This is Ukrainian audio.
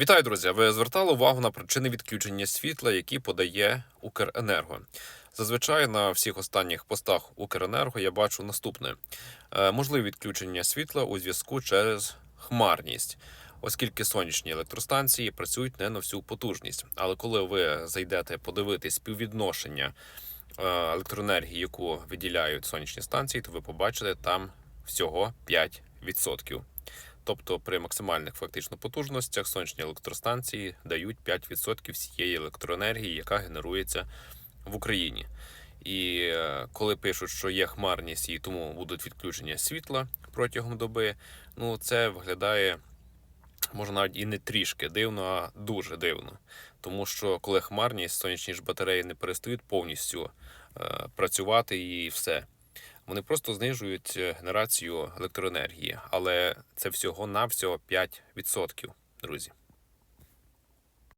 Вітаю, друзі! Ви звертали увагу на причини відключення світла, які подає Укренерго. Зазвичай на всіх останніх постах Укренерго я бачу наступне: Е, можливе відключення світла у зв'язку через хмарність, оскільки сонячні електростанції працюють не на всю потужність. Але коли ви зайдете подивитись співвідношення е, електроенергії, яку виділяють сонячні станції, то ви побачите там всього 5%. Тобто при максимальних фактично потужностях сонячні електростанції дають 5% всієї електроенергії, яка генерується в Україні. І е, коли пишуть, що є хмарність і тому будуть відключення світла протягом доби, ну це виглядає може навіть і не трішки дивно, а дуже дивно. Тому що коли хмарність, сонячні ж батареї не перестають повністю е, працювати і все. Вони просто знижують е, генерацію електроенергії, але це всього навсього 5%, друзі.